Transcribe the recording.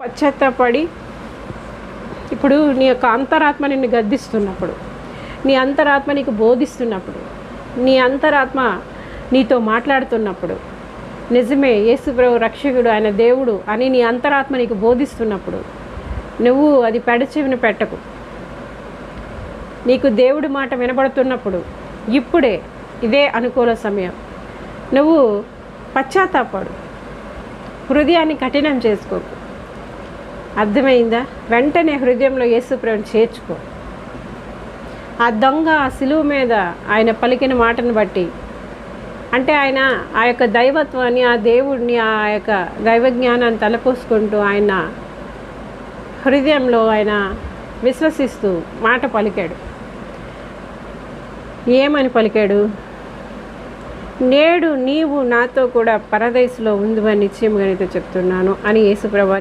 పశ్చాత్తాపడి ఇప్పుడు నీ యొక్క అంతరాత్మ నిన్ను గద్దిస్తున్నప్పుడు నీ అంతరాత్మ నీకు బోధిస్తున్నప్పుడు నీ అంతరాత్మ నీతో మాట్లాడుతున్నప్పుడు నిజమే యేసుప్రభు రక్షకుడు ఆయన దేవుడు అని నీ అంతరాత్మ నీకు బోధిస్తున్నప్పుడు నువ్వు అది పెడచెవిన పెట్టకు. నీకు దేవుడి మాట వినబడుతున్నప్పుడు ఇప్పుడే ఇదే అనుకూల సమయం. నువ్వు పశ్చాత్తాపడు. హృదయాన్ని కఠినం చేసుకోకు. అర్థమైందా? వెంటనే హృదయంలో యేసుప్రభుని చేర్చుకో. ఆ దొంగ ఆ సిలువు మీద ఆయన పలికిన మాటను బట్టి. అంటే ఆయన ఆ యొక్క దైవత్వాన్ని ఆ దేవుడిని ఆ యొక్క దైవ జ్ఞానాన్ని తలపోసుకుంటూ ఆయన హృదయంలో ఆయన విశ్వసిస్తూ మాట పలికాడు. ఏమని పలికాడు? నేడు నీవు నాతో కూడా పరదేశంలో ఉందివని నిశ్చయముగా నీతో చెప్తున్నాను అని యేసుప్రభు